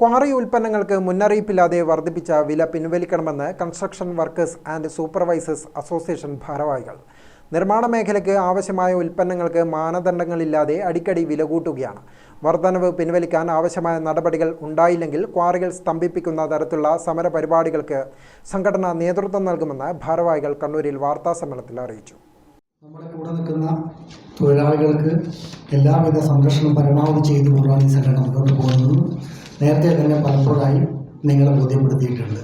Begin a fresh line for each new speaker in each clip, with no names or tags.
Quarry ഉൽപ്പന്നങ്ങൾക്ക് മുന്നറിയിപ്പില്ലാതെ വർദ്ധിപ്പിച്ച വില പിൻവലിക്കണമെന്ന് construction workers and supervisors association ഭാരവാഹികൾ. നിർമ്മാണ മേഖലയ്ക്ക് ആവശ്യമായ ഉൽപ്പന്നങ്ങൾക്ക് മാനദണ്ഡങ്ങളില്ലാതെ അടിക്കടി വില കൂട്ടുകയാണ്. വർധനവ് പിൻവലിക്കാൻ ആവശ്യമായ നടപടികൾ ഉണ്ടായില്ലെങ്കിൽ ക്വാറികൾ സ്തംഭിപ്പിക്കുന്ന തരത്തിലുള്ള സമര പരിപാടികൾക്ക് സംഘടന നേതൃത്വം നൽകുമെന്ന് ഭാരവാഹികൾ കണ്ണൂരിൽ വാർത്താസമ്മേളനത്തിൽ അറിയിച്ചു.
നമ്മുടെ കൂടെ നിൽക്കുന്ന തൊഴിലാളികൾക്ക് എല്ലാവിധ സംരക്ഷണം പരമാവധി ചെയ്തുകൊണ്ടാണ് ഈ സംഘടന മുന്നോട്ട് പോകുന്നത് നേരത്തെ തന്നെ പലപ്പോഴായി നിങ്ങളെ ബോധ്യപ്പെടുത്തിയിട്ടുണ്ട്.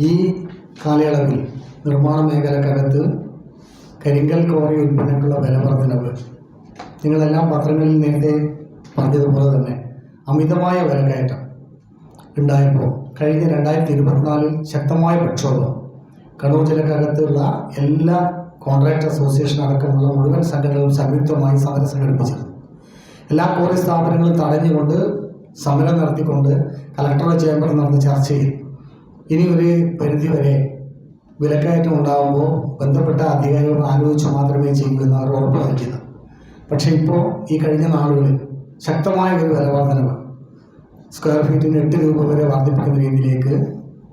ഈ കാലയളവിൽ നിർമ്മാണ മേഖലക്കകത്ത് കരിങ്കൽ കോറി ഉൽപ്പന്നങ്ങളുടെ വില വർധനവ് നിങ്ങളെല്ലാം പത്രങ്ങളിൽ നേരത്തെ പറഞ്ഞതുപോലെ തന്നെ അമിതമായ വിലക്കയറ്റം ഉണ്ടായപ്പോൾ കഴിഞ്ഞ രണ്ടായിരത്തി ഇരുപത്തിനാലിൽ ശക്തമായ പ്രക്ഷോഭം കണ്ണൂർ ജില്ലക്കകത്തുള്ള എല്ലാ കോൺട്രാക്ട് അസോസിയേഷൻ അടക്കമുള്ള മുഴുവൻ സംഘടനകളും സംയുക്തമായി സമരം സംഘടിപ്പിച്ചത്. എല്ലാ കോറി സ്ഥാപനങ്ങളും തടഞ്ഞുകൊണ്ട് സമരം നടത്തിക്കൊണ്ട് കലക്ടറുടെ ചേംബറിൽ നടന്ന ചർച്ചയിൽ ഇനി ഒരു പരിധി വരെ വിലക്കയറ്റം ഉണ്ടാകുമ്പോൾ ബന്ധപ്പെട്ട അധികാരികൾ ആലോചിച്ച് മാത്രമേ ചെയ്യൂ എന്ന് അവർ ഉറപ്പ് നൽകിയത് പക്ഷേ ഇപ്പോൾ ഈ കഴിഞ്ഞ നാളുകളിൽ ശക്തമായ ഒരു വില വർധനവ് സ്ക്വയർ ഫീറ്റിന് എട്ട് രൂപ വരെ വർദ്ധിപ്പിക്കുന്ന രീതിയിലേക്ക്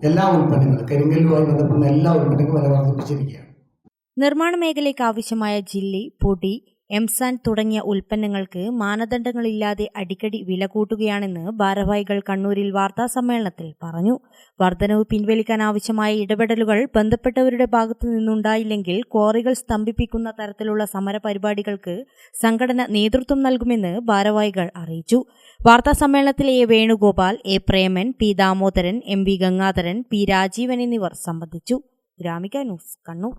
എല്ലാ ഉൽപ്പന്നങ്ങളും കരിങ്കല്ലുമായി ബന്ധപ്പെടുന്ന എല്ലാ ഉൽപ്പന്നങ്ങളും വില വർദ്ധിപ്പിച്ചിരിക്കുകയാണ്.
നിർമ്മാണ മേഖലയ്ക്ക് ആവശ്യമായ ജില്ലി പൊടി എംസാൻ തുടങ്ങിയ ഉൽപ്പന്നങ്ങൾക്ക് മാനദണ്ഡങ്ങളില്ലാതെ അടിക്കടി വില കൂട്ടുകയാണെന്ന് ഭാരവാഹികൾ കണ്ണൂരിൽ വാർത്താ സമ്മേളനത്തിൽ പറഞ്ഞു. വർധനവ് പിൻവലിക്കാൻ ആവശ്യമായ ഇടപെടലുകൾ ബന്ധപ്പെട്ടവരുടെ ഭാഗത്തു നിന്നുണ്ടായില്ലെങ്കിൽ ക്വാറികൾ സ്തംഭിപ്പിക്കുന്ന തരത്തിലുള്ള സമരപരിപാടികൾക്ക് സംഘടന നേതൃത്വം നൽകുമെന്ന് ഭാരവാഹികൾ അറിയിച്ചു. വാർത്താ സമ്മേളനത്തിൽ A Venugopal A Preman P Damodaran M V Gangadharan P Rajeevan എന്നിവർ സംബന്ധിച്ചു. ഗ്രാമിക ന്യൂസ് കണ്ണൂർ.